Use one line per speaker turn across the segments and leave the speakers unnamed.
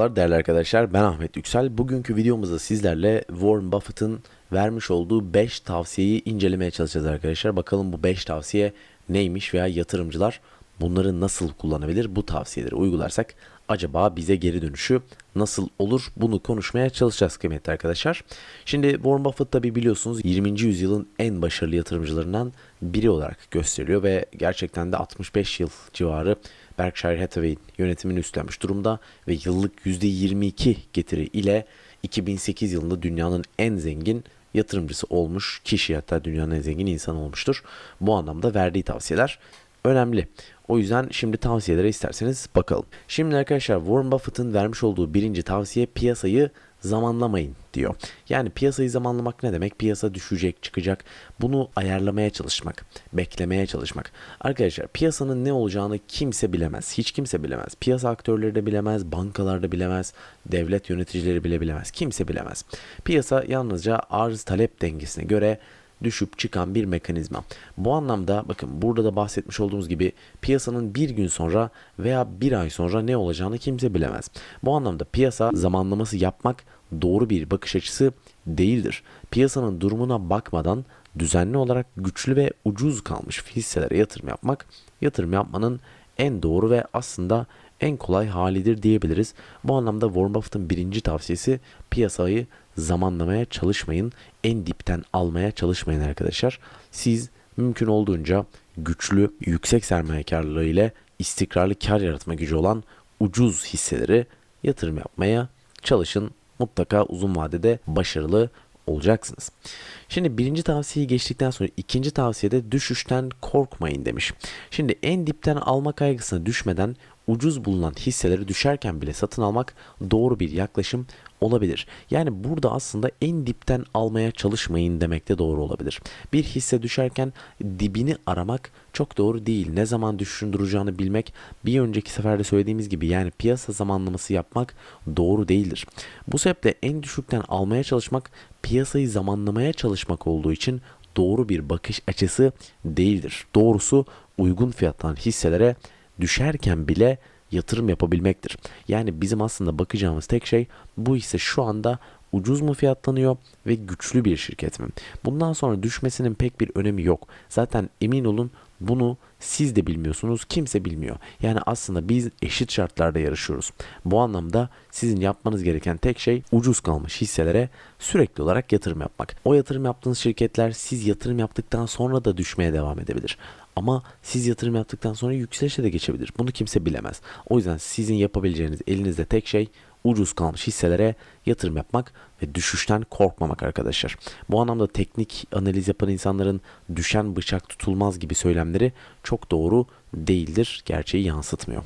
Merhabalar değerli arkadaşlar ben Ahmet Yüksel. Bugünkü videomuzda sizlerle Warren Buffett'ın vermiş olduğu 5 tavsiyeyi incelemeye çalışacağız arkadaşlar. Bakalım bu 5 tavsiye neymiş veya yatırımcılar bunları nasıl kullanabilir bu tavsiyeleri uygularsak acaba bize geri dönüşü nasıl olur bunu konuşmaya çalışacağız kıymetli arkadaşlar. Şimdi Warren Buffett tabi biliyorsunuz 20. yüzyılın en başarılı yatırımcılarından biri olarak gösteriliyor ve gerçekten de 65 yıl civarı Berkshire Hathaway'in yönetimini üstlenmiş durumda ve yıllık %22 getiri ile 2008 yılında dünyanın en zengin yatırımcısı olmuş kişi hatta dünyanın en zengin insanı olmuştur. Bu anlamda verdiği tavsiyeler önemli. O yüzden şimdi tavsiyelere isterseniz bakalım. Şimdi arkadaşlar Warren Buffett'ın vermiş olduğu birinci tavsiye piyasayı zamanlamayın diyor. Yani piyasayı zamanlamak ne demek? Piyasa düşecek, çıkacak. Bunu ayarlamaya çalışmak, beklemeye çalışmak. Arkadaşlar piyasanın ne olacağını kimse bilemez. Hiç kimse bilemez. Piyasa aktörleri de bilemez, bankalar da bilemez, devlet yöneticileri bile bilemez. Kimse bilemez. Piyasa yalnızca arz talep dengesine göre düşüp çıkan bir mekanizma. Bu anlamda bakın burada da bahsetmiş olduğumuz gibi piyasanın bir gün sonra veya bir ay sonra ne olacağını kimse bilemez. Bu anlamda piyasa zamanlaması yapmak doğru bir bakış açısı değildir. Piyasanın durumuna bakmadan düzenli olarak güçlü ve ucuz kalmış hisselere yatırım yapmak, yatırım yapmanın en doğru ve aslında en kolay halidir diyebiliriz. Bu anlamda Warren Buffett'ın birinci tavsiyesi piyasayı zamanlamaya çalışmayın. En dipten almaya çalışmayın arkadaşlar. Siz mümkün olduğunca güçlü, yüksek sermaye karlılığı ile istikrarlı kar yaratma gücü olan ucuz hisseleri yatırım yapmaya çalışın. Mutlaka uzun vadede başarılı olacaksınız. Şimdi birinci tavsiyeyi geçtikten sonra ikinci tavsiyede düşüşten korkmayın demiş. Şimdi en dipten alma kaygısına düşmeden ucuz bulunan hisseleri düşerken bile satın almak doğru bir yaklaşım olabilir. Yani burada aslında en dipten almaya çalışmayın demek de doğru olabilir. Bir hisse düşerken dibini aramak çok doğru değil. Ne zaman düşüşün bilmek bir önceki seferde söylediğimiz gibi yani piyasa zamanlaması yapmak doğru değildir. Bu sebeple en düşükten almaya çalışmak piyasayı zamanlamaya çalışmak olduğu için doğru bir bakış açısı değildir. Doğrusu uygun fiyattan hisselere düşerken bile yatırım yapabilmektir. Yani bizim aslında bakacağımız tek şey bu hisse şu anda ucuz mu fiyatlanıyor ve güçlü bir şirket mi? Bundan sonra düşmesinin pek bir önemi yok. Zaten emin olun bunu siz de bilmiyorsunuz, kimse bilmiyor. Yani aslında biz eşit şartlarda yarışıyoruz. Bu anlamda sizin yapmanız gereken tek şey ucuz kalmış hisselere sürekli olarak yatırım yapmak. O yatırım yaptığınız şirketler siz yatırım yaptıktan sonra da düşmeye devam edebilir. Ama siz yatırım yaptıktan sonra yükselişe de geçebilir. Bunu kimse bilemez. O yüzden sizin yapabileceğiniz elinizde tek şey ucuz kalmış hisselere yatırım yapmak ve düşüşten korkmamak arkadaşlar. Bu anlamda teknik analiz yapan insanların düşen bıçak tutulmaz gibi söylemleri çok doğru değildir. Gerçeği yansıtmıyor.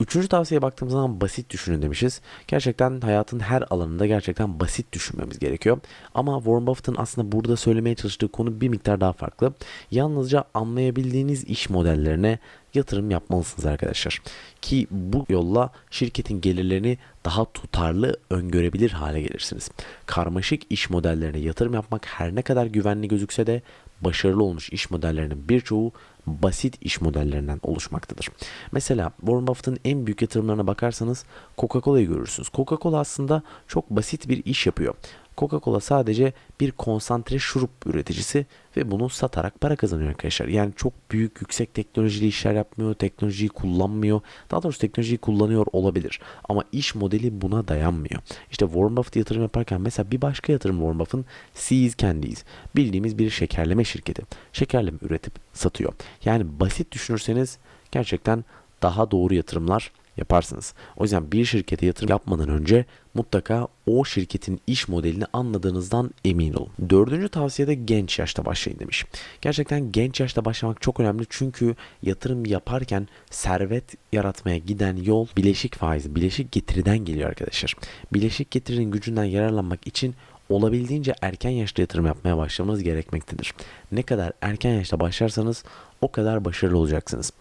Üçüncü tavsiyeye baktığımız zaman basit düşünün demişiz. Gerçekten hayatın her alanında gerçekten basit düşünmemiz gerekiyor. Ama Warren Buffett'ın aslında burada söylemeye çalıştığı konu bir miktar daha farklı. Yalnızca anlayabildiğiniz iş modellerine yatırım yapmalısınız arkadaşlar. Ki bu yolla şirketin gelirlerini daha tutarlı öngörebilir hale gelirsiniz. Karmaşık iş modellerine yatırım yapmak her ne kadar güvenli gözükse de başarılı olmuş iş modellerinin birçoğu basit iş modellerinden oluşmaktadır. Mesela Warren Buffett'ın en büyük yatırımlarına bakarsanız Coca-Cola'yı görürsünüz. Coca-Cola aslında çok basit bir iş yapıyor. Coca-Cola sadece bir konsantre şurup üreticisi ve bunu satarak para kazanıyor arkadaşlar. Yani çok büyük yüksek teknolojili işler yapmıyor, teknolojiyi kullanmıyor. Daha doğrusu teknolojiyi kullanıyor olabilir ama iş modeli buna dayanmıyor. İşte Warren Buffett yatırım yaparken mesela bir başka yatırım Warren Buffett'ın Seas Candies. Bildiğimiz bir şekerleme şirketi. Şekerleme üretip satıyor. Yani basit düşünürseniz gerçekten daha doğru yatırımlar yaparsınız. O yüzden bir şirkete yatırım yapmadan önce mutlaka o şirketin iş modelini anladığınızdan emin olun. Dördüncü tavsiyede genç yaşta başlayın demiş. Gerçekten genç yaşta başlamak çok önemli çünkü yatırım yaparken servet yaratmaya giden yol bileşik faiz, bileşik getiriden geliyor arkadaşlar. Bileşik getirinin gücünden yararlanmak için olabildiğince erken yaşta yatırım yapmaya başlamanız gerekmektedir. Ne kadar erken yaşta başlarsanız o kadar başarılı olacaksınız.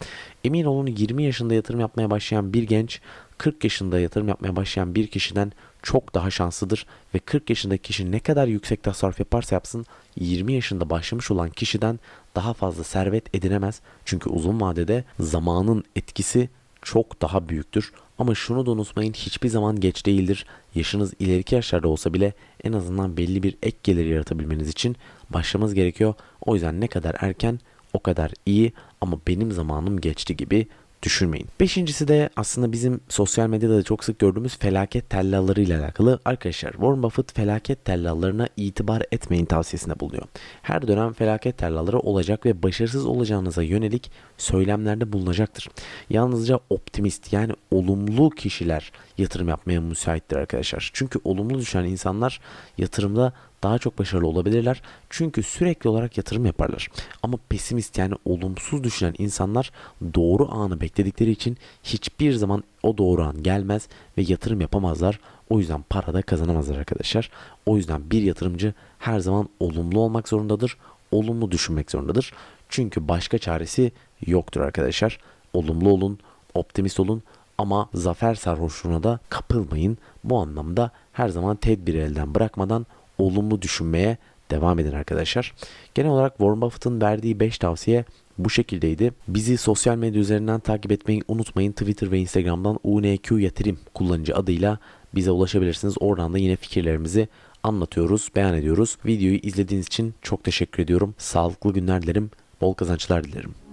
Emin olun 20 yaşında yatırım yapmaya başlayan bir genç 40 yaşında yatırım yapmaya başlayan bir kişiden çok daha şanslıdır ve 40 yaşındaki kişi ne kadar yüksek tasarruf yaparsa yapsın 20 yaşında başlamış olan kişiden daha fazla servet edinemez. Çünkü uzun vadede zamanın etkisi çok daha büyüktür. Ama şunu da unutmayın hiçbir zaman geç değildir. Yaşınız ileriki yaşlarda olsa bile en azından belli bir ek gelir yaratabilmeniz için başlamanız gerekiyor. O yüzden ne kadar erken o kadar iyi ama benim zamanım geçti gibi düşünmeyin. Beşincisi de aslında bizim sosyal medyada da çok sık gördüğümüz felaket tellalları ile alakalı. Arkadaşlar Warren Buffett felaket tellallarına itibar etmeyin tavsiyesinde bulunuyor. Her dönem felaket tellalları olacak ve başarısız olacağınıza yönelik söylemlerde bulunacaktır. Yalnızca optimist yani olumlu kişiler yatırım yapmaya müsaittir arkadaşlar. Çünkü olumlu düşen insanlar yatırımda daha çok başarılı olabilirler. Çünkü sürekli olarak yatırım yaparlar. Ama pesimist yani olumsuz düşünen insanlar doğru anı bekledikleri için hiçbir zaman o doğru an gelmez ve yatırım yapamazlar. O yüzden para da kazanamazlar arkadaşlar. O yüzden bir yatırımcı her zaman olumlu olmak zorundadır. Olumlu düşünmek zorundadır. Çünkü başka çaresi yoktur arkadaşlar. Olumlu olun, optimist olun ama zafer sarhoşluğuna da kapılmayın. Bu anlamda her zaman tedbiri elden bırakmadan olumlu düşünmeye devam edin arkadaşlar. Genel olarak Warren Buffett'ın verdiği 5 tavsiye bu şekildeydi. Bizi sosyal medya üzerinden takip etmeyi unutmayın. Twitter ve Instagram'dan UNQ Yatırım kullanıcı adıyla bize ulaşabilirsiniz. Oradan da yine fikirlerimizi anlatıyoruz, beyan ediyoruz. Videoyu izlediğiniz için çok teşekkür ediyorum. Sağlıklı günler dilerim, bol kazançlar dilerim.